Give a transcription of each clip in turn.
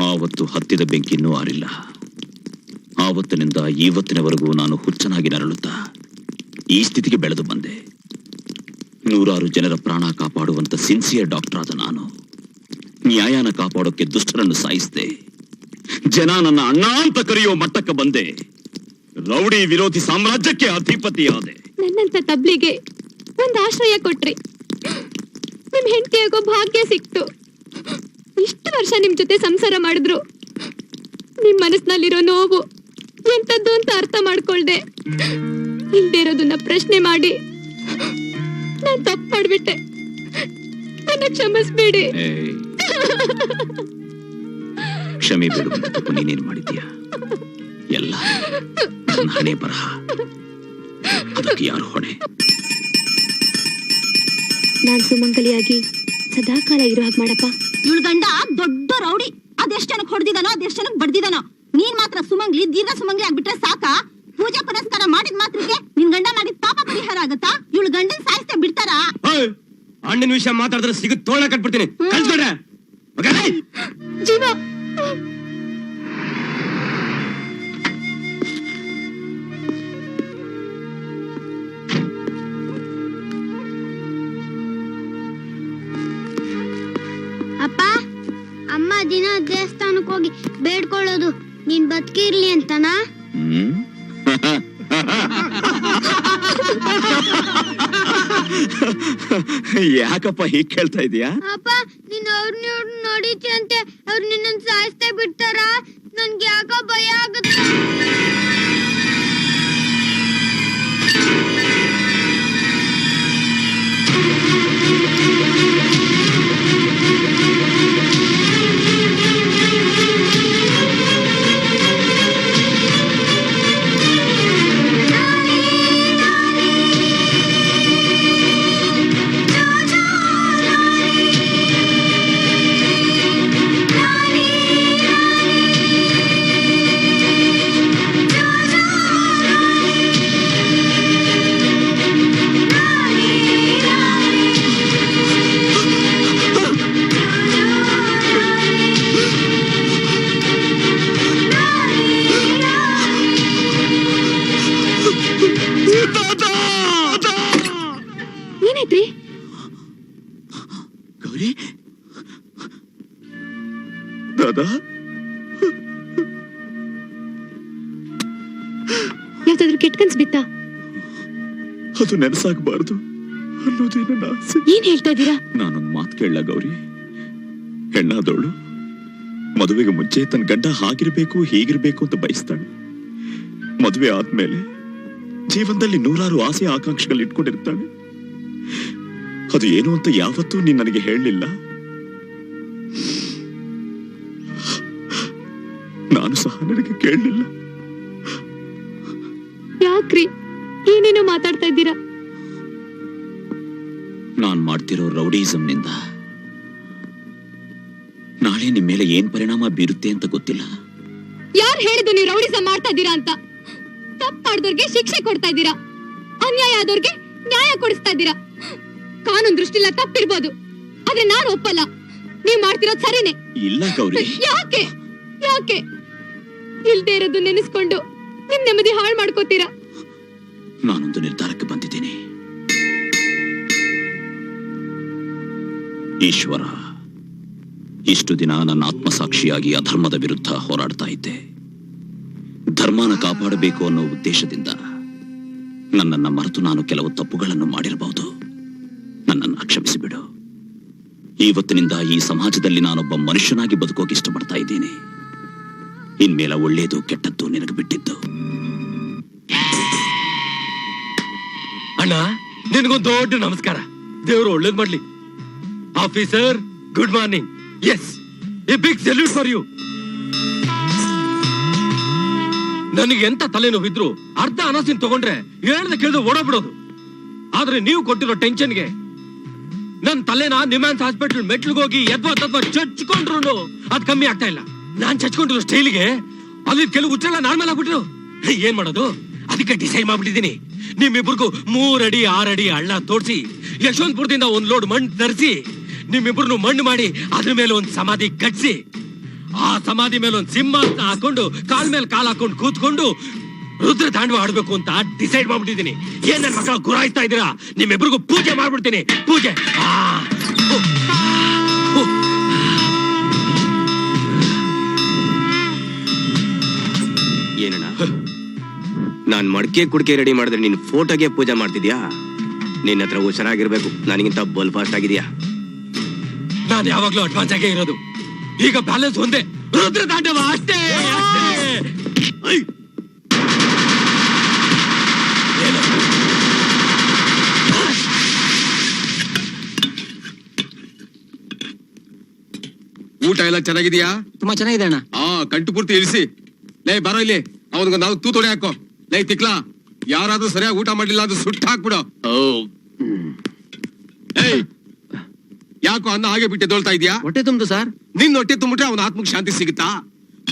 ಆವತ್ತು ಹತ್ತಿದ ಬೆಂಕಿ ಇನ್ನೂ ಆರಿಲ್ಲ. ಆವತ್ತಿನಿಂದ ಇವತ್ತಿನವರೆಗೂ ನಾನು ಹುಚ್ಚನಾಗಿ ನರಳುತ್ತಾ ಈ ಸ್ಥಿತಿಗೆ ಬೆಳೆದು ಬಂದೆ. ನೂರಾರು ಜನರ ಪ್ರಾಣ ಕಾಪಾಡುವಂತ ಸಿನ್ಸಿಯರ್ ಡಾಕ್ಟರ್ ಆದ ನಾನು. ನ್ಯಾಯನ ಕಾಪಾಡೋಕೆ ದುಷ್ಟರನ್ನು ಸಾಯಿಸಿದೆ. ಜನ ನನ್ನ ಅಣ್ಣ ಅಂತ ಕರೆಯೋ ಮಟ್ಟಕ್ಕೆ ಬಂದೆ. ರೌಡಿ ವಿರೋಧಿ ಸಾಮ್ರಾಜ್ಯಕ್ಕೆ ಅಧಿಪತಿಯಾದೆ. ನನ್ನಂತ ತಬ್ಲಿಗೆ ಒಂದು ಆಶ್ರಯ ಕೊಟ್ರಿ. ನಿಮ್ ಹೆಂಡತಿಯಾಗೋ ಭಾಗ್ಯ ಸಿಕ್ತು. ಇಷ್ಟು ವರ್ಷ ನಿಮ್ ಜೊತೆ ಸಂಸಾರ ಮಾಡಿದ್ರು. ನಿಮ್ ಮನಸ್ಸಿನಲ್ಲಿರೋ ನೋವು ಎಂತದ್ದು ಅಂತ ಅರ್ಥ ಮಾಡ್ಕೊಳ್ದೆ. ಇಲ್ದೇ ಇರೋದನ್ನ ಪ್ರಶ್ನೆ ಮಾಡಿ ನಾನ್ ತಪ್ಪು ಮಾಡ್ಬಿಟ್ಟೆ. ನನ್ನ ಕ್ಷಮಿಸ್ಬೇಡಿ. ಕ್ಷಮೆ ಬೇಡುವಂತ ತಪ್ಪು ಮಾಡಿದ್ಯಾ ಎಲ್ಲ ನನ್ನ ಹಣೆ ಬರಹ. ಅದಕ್ಕೆ ಯಾರು ಹೊಣೆ? ನಾನ್ ಸುಮಂಗಲಿಯಾಗಿ ಸದಾಕಾಲ ಇರೋ ಹಾಗೆ ಮಾಡಪ್ಪ. ಇವಳ ಗಂಡ ದೊಡ್ಡ ರೌಡಿ. ಅದೆಷ್ಟ್ ಜನಕ್ಕೆ ಹೊಡೆದಿದಾನೋ ಅದೆಷ್ಟ್ ಜನಕ್ಕೆ ಬಡ್ದಿದಾನೋ. ನೀನ್ ಮಾತ್ರ ಸುಮಂಗ್ಲಿ ದೀರ್ಘ ಸುಮಂಗ್ಲಿ ಆಗ್ಬಿಟ್ರೆ ಸಾಕ? ಪೂಜಾ ಪುರಸ್ಕಾರ ಮಾಡಿದ ಮಾತ್ರಕ್ಕೆ ನಿನ್ ಗಂಡ ಮಾಡಿದ ಪಾಪ ಪರಿಹಾರ ಆಗತ್ತಾ? ಇವಳ ಗಂಡನ್ ಸಾಯಿಸ್ತೆ ಬಿಡ್ತಾರಾ? ಅಣ್ಣನ ವಿಷಯ ಮಾತಾಡಿದ್ರೆ ಸಿಗುತ್ತೆ ತೋಳ ಕಟ್ಬಿಡ್ತೀನಿ. ಕಳ್ಸ್ಕೊಡ್ರೆ. ಜೀವ. ಹೋಗಿ ಬೇಡ್ಕೊಳ್ಳೋದು. ನೀನ್ ಬದುಕಿರ್ಲಿ ಅಂತನಾ? ಯಾಕಪ್ಪ ಹೀಗ್ ಕೇಳ್ತಾ ಇದೀಯಾ? ಅಪ್ಪ ನೀನ್ ಅವ್ರನ್ನ ನೋಡಿದ್ಯ ಅಂತೆ? ಅವ್ರು ನಿನ್ನ ಸಾಯಿಸ್ತಾ ಬಿಡ್ತಾರ? ನನ್ಗೆ ಯಾಕೋ ಭಯ ಆಗುತ್ತೆ. ಅದು ನೆನಸಾಗಬಾರ್ದು ಅನ್ನೋದೇ ನನ್ನ ಆಸೆ ಏನ್ ಹೇಳ್ತಾ ಇದ್ದೀರಾ? ನಾನೊಂದು ಮಾತು ಕೇಳಲ್ಲ ಗೌರಿ. ಹೆಣ್ಣಾದವಳು ಮದುವೆಗೆ ಮುಂಚೆ ತನ್ನ ಗಂಡ ಹಾಗಿರ್ಬೇಕು ಹೀಗಿರಬೇಕು ಅಂತ ಬಯಸ್ತಾಳೆ. ಮದುವೆ ಆದ್ಮೇಲೆ ಜೀವನದಲ್ಲಿ ನೂರಾರು ಆಸೆ ಆಕಾಂಕ್ಷೆಗಳು ಇಟ್ಕೊಂಡಿರ್ತಾಳೆ. ಅದು ಏನು ಅಂತ ಯಾವತ್ತೂ ನೀನ್ ನನಗೆ ಹೇಳಲಿಲ್ಲ. ನಾನು ಸಹ ನನಗೆ ಕೇಳಲಿಲ್ಲ. ಯಾಕ್ರಿ? ಏನೇನೋ ಮಾತಾಡ್ತಾ ಇದ್ದೀರಾ? ನಾನ್ ಮಾಡ್ತಿರೋ ರೌಡಿಸಂನಿಂದ. ನಾಳೆ ನಿಮ್ ಮೇಲೆ ಏನ್ ಪರಿಣಾಮ ಬೀರುತ್ತೆ ಅಂತ ಗೊತ್ತಿಲ್ಲ. ಯಾರು ಹೇಳಿದ್ದು ನೀವು ರೌಡಿಸಂ ಮಾಡ್ತಾ ಇದ್ದೀರಾ ಅಂತ? ತಪ್ಪು ಮಾಡಿದವ್ರಿಗೆ ಶಿಕ್ಷೆ ಕೊಡ್ತಾ ಇದ್ದೀರಾ? ಅನ್ಯಾಯ ಆದವ್ರಿಗೆ ನ್ಯಾಯ ಕೊಡಿಸ್ತಾ ಇದ್ದೀರಾ? ಕಾನೂನು ದೃಷ್ಟಿಲ್ಲ ತಪ್ಪಿರ್ಬೋದು. ಆದ್ರೆ ನಾನು ಒಪ್ಪಲ್ಲ. ನೀವ್ ಮಾಡ್ತಿರೋದು ಸರಿನೇ? ಇಲ್ಲ ಗೌರಿ. ಯಾಕೆ? ಯಾಕೆ? ಇಲ್ದೇ ಇರೋದು ನೆನೆಸ್ಕೊಂಡು ನಿಮ್ ನೆಮ್ಮದಿ ಹಾಳು ಮಾಡ್ಕೋತೀರಾ? ನಾನೊಂದು ನಿರ್ಧಾರಕ್ಕೆ ಬಂದಿದ್ದೀನಿ. ಈಶ್ವರ, ಇಷ್ಟು ದಿನ ನನ್ನ ಆತ್ಮಸಾಕ್ಷಿಯಾಗಿ ಅಧರ್ಮದ ವಿರುದ್ಧ ಹೋರಾಡ್ತಾ ಇದ್ದೆ. ಧರ್ಮನ ಕಾಪಾಡಬೇಕು ಅನ್ನೋ ಉದ್ದೇಶದಿಂದ ನನ್ನನ್ನು ಮರೆತು ನಾನು ಕೆಲವು ತಪ್ಪುಗಳನ್ನು ಮಾಡಿರಬಹುದು. ನನ್ನನ್ನು ಕ್ಷಮಿಸಿಬಿಡು. ಇವತ್ತಿನಿಂದ ಈ ಸಮಾಜದಲ್ಲಿ ನಾನೊಬ್ಬ ಮನುಷ್ಯನಾಗಿ ಬದುಕೋಕೆ ಇಷ್ಟಪಡ್ತಾ ಇದ್ದೀನಿ. ಇನ್ಮೇಲೆ ಒಳ್ಳೆಯದು ಕೆಟ್ಟದ್ದು ನಿನಗೆ ಬಿಟ್ಟಿದ್ದು. ಅಣ್ಣ, ನಿನಗೊಂದು ದೊಡ್ಡ ನಮಸ್ಕಾರ. ದೇವರು ಒಳ್ಳೇದ್ ಮಾಡ್ಲಿ. Officer, good morning. Yes a big salute for you ನನಗೆ ಎಂತ ತಲೆನೋವಿದ್ರು ಅರ್ಧ ಅನಸಿನ್ ತಗೊಂಡ್ರೆ ಹೇಳ್ದೆ ಕೇಳ್ದೆ ಓಡೋಗ್ಬಿಡೋದು ಆದ್ರೆ ನೀವು ಕೊಟ್ಟಿರೋ ಟೆನ್ಷನ್ಗೆ ನನ್ನ ತಲೆನ ನಿಮ್ಯಾನ್ಸ್ ಹಾಸ್ಪಿಟಲ್ ಮೆಟ್ಲಿಗೆ ಹೋಗಿ ಎದ್ವಾ ತದ್ವಾ ಚಚ್ಕೊಂಡ್ರು ಅದ್ ಕಮ್ಮಿ ಆಗ್ತಾ ಇಲ್ಲ. ನಾನ್ ಚಚ್ಕೊಂಡಿರೋ ಸ್ಟೈಲ್ಗೆ ಅಲ್ಲಿ ಕೆಲವು ಹುಚ್ಚೆಲ್ಲ ನಾನ್ ಮೇಲೆ ಆಗ್ಬಿಟ್ರು. ಏನ್ ಮಾಡೋದು? ಅದಕ್ಕೆ ಡಿಸೈಡ್ ಮಾಡ್ಬಿಟ್ಟಿದೀನಿ ನಿಮ್ಮಿಬ್ರಿಗೂ ಮೂರಡಿ, ಆರಡಿ ಹಳ್ಳ ತೋರಿಸಿ, ಯಶವಂತಪುರದಿಂದ ಒಂದ್ ಲೋಡ್ ಮಣ್ಣು ತರಿಸಿ ನಿಮ್ಮಿಬ್ರು ಮಣ್ಣು ಮಾಡಿ ಅದ್ರ ಮೇಲೆ ಒಂದು ಸಮಾಧಿ ಕಟ್ಸಿ. ಆ ಸಮಾಧಿ ಮೇಲೆ ಒಂದು ಸಿಂಹಾಸನ ಹಾಕೊಂಡು ಕಾಲ್ ಮೇಲೆ ಕಾಲ್ ಹಾಕೊಂಡು ಕೂತ್ಕೊಂಡು ರುದ್ರ ತಾಂಡವ ಆಡ್ಬೇಕು ಅಂತ ಡಿಸೈಡ್ ಮಾಡ್ಬಿಟ್ಟಿದೀನಿ ಏನ್ ನನ್ನ ಮಕ್ಕಳ ಗುರಾಯಿಸ್ತಾ ಇದ್ದೀರಾ? ನಿಮ್ಮಿಬ್ರಿಗೂ ಪೂಜೆ ಮಾಡ್ಬಿಡ್ತೀನಿ. ಪೂಜೆ. ಆ ನಾನ್ ಮಡಕೆ ಕುಡಿಕೆ ರೆಡಿ ಮಾಡಿದ್ರೆ ನಿನ್ ಫೋಟೋಗೆ ಪೂಜೆ ಮಾಡ್ತಿದ್ಯಾ? ನಿನ್ನ ಹತ್ರ ಹುಷಾರಾಗಿರ್ಬೇಕು. ನನಗಿಂತ ಬಲ್ ಫಾಸ್ಟ್ ಆಗಿದ್ಯಾ? ನಾನು ಯಾವಾಗ್ಲೂ ಅಡ್ವಾನ್ಸ್ ಆಗೇ ಇರೋದು. ಈಗ ಬ್ಯಾಲೆನ್ಸ್ ಒಂದೇ. ರುದ್ರ ತಾಂಡವ ಅಷ್ಟೇ. ಊಟ ಎಲ್ಲ ಚೆನ್ನಾಗಿದ್ಯಾ? ತುಂಬಾ ಚೆನ್ನಾಗಿದೆ ಅಣ್ಣ. ಆ ಕಂಟು ಪೂರ್ತಿ ಇಳಿಸಿ. ಲೇ ಬರೋ ಇಲ್ಲಿ. ಅವನಿಗೆ ನಾವು ತೂತೊಡೆ ಹಾಕೋ. ಲೇ ತಿಕ್ಲಾ ಯಾರಾದ್ರೂ ಸರಿಯಾಗಿ ಊಟ ಮಾಡಿಲ್ಲ ಅಂದ್ರೆ ಸುಟ್ಟು ಹಾಕ್ಬಿಡು. ಏಯ್ ಯಾಕೋ ಅನ್ನ ಹಾಗೆ ಬಿಟ್ಟೆ ದೊಳ್ತಾ ಇದೆಯಾ? ಹೊಟ್ಟೆ ತುಂಬ್ದು ಸರ್. ನಿನ್ ಹೊಟ್ಟೆ ತುಂಬಿಟ್ರೆ ಅವನ ಆತ್ಮಕ್ಕೆ ಶಾಂತಿ ಸಿಗುತ್ತಾ?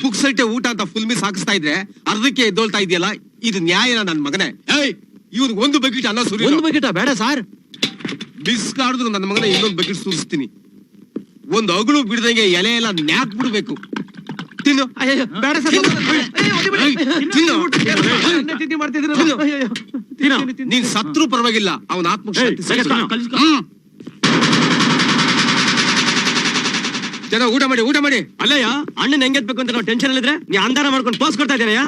ಪುಕ್ಸಲ್ಟೆ ಊಟ ಅಂತ ಫುಲ್ ಮಿಸ್ ಹಾಕಿಸ್ತಾ ಇದ್ರೆ ಅರ್ಧಕ್ಕೆ ಎದ್ದೋಳ್ತಾ ಇದೆಯಲ್ಲ ಇದು ನ್ಯಾಯನ ನನ್ ಮಗನೇ? ಏಯ್ ಇವ್ರಿಗೆ ಒಂದು ಬಕೆಟ್ ಅನ್ನ ಸುರಿ ಒಂದು ಬಕೆಟ? ಬೇಡ ಸರ್. ಬಿಸ್ಕಾಡಿದ್ರು ನನ್ನ ಮಗನ ಇನ್ನೊಂದು ಬಕೆಟ್ ಸುರಿಸ್ತೀನಿ. ಒಂದು ಅಗಳು ಬಿಡದಂಗೆ ಎಲೆ ಎಲ್ಲ ನ್ಯಾಕ್ ಬಿಡ್ಬೇಕು. ತಿನ್ನು. ಅಯ್ಯೋ ಬೇಡ ಸರ್. ತಿನ್ನು. ತಿನ್ನು. ನೀನ್ ಸತ್ರು ಪರವಾಗಿಲ್ಲ. ಅವನ ಆತ್ಮ ಹ್ಮ್. ಜನ ಊಟ ಮಾಡಿ ಊಟ ಮಾಡಿ. ಅಲ್ಲಯ್ಯ ಅಣ್ಣನ ಹೆಂಗೆದ್ಬೇಕು ಅಂತ ನಾವು ಟೆನ್ಷನ್ ಅಲ್ಲಿದ್ರೆ ನೀ ಅಂದಾರ ಮಾಡ್ಕೊಂಡು ಪೋಸ್ ಕೊಡ್ತಾ ಇದ್ದೇನೆಯ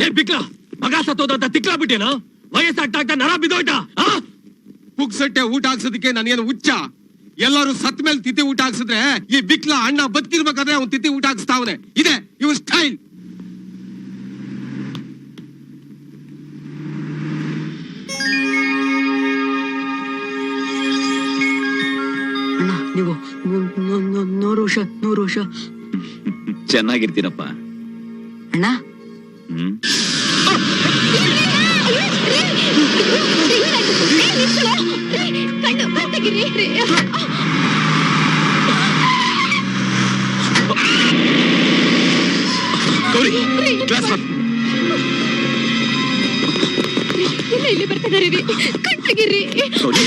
ಏ ಬಿಕ್ಲ. ಮಗ ಸತ್ತೋದಂತ ತಿಕ್ಲ ಬಿಟ್ಟೇನೋ ವಯಸ್ಸಾಗ್ತಾ ನರ ಬಿದ್ದೋಯ್ತಾ? ಪುಕ್ಸಟ್ಟೆ ಊಟ ಹಾಕ್ಸೋದಕ್ಕೆ ನನಗೇನು ಹುಚ್ಚ? ಎಲ್ಲರೂ ಸತ್ ಮೇಲೆ ತಿಥಿ ಊಟ ಹಾಕ್ಸಿದ್ರೆ ಈ ಬಿಕ್ಲ ಅಣ್ಣ ಬದುಕಿರ್ಬೇಕಾದ್ರೆ ಅವ್ನು ತಿಥಿ ಊಟ ಹಾಕ್ಸ್ತಾವನೆ ಇದೆ ಇವ್ ಸ್ಟೈಲ್ ಅಣ್ಣ ನೀವು ನೂರು ವರ್ಷ ನೂರು ವರ್ಷ ಚೆನ್ನಾಗಿರ್ತೀನಪ್ಪ ಅಣ್ಣ ಹ್ಮ್ ಕಣ್ಣು ಗೌರಿ. ಇಲ್ಲ ಇಲ್ಲಿ ಬರ್ತಿದಾರೆ ರೀ ಕಟ್ಟಿಗಿರಿ ಗೌರಿ.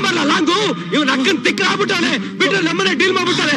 ಎತ್ಕೊಂಬರ್ಲ ಲಾಂಗು ಇವನ್ ಅಕ್ಕನ್ ತಿಕ್ಕ ಆಗ್ಬಿಟ್ಟಾನೆ ಬಿಟ್ರೆ ನಮ್ಮನೆ ಡೀಲ್ ಮಾಡ್ಬಿಟ್ಟಾರೆ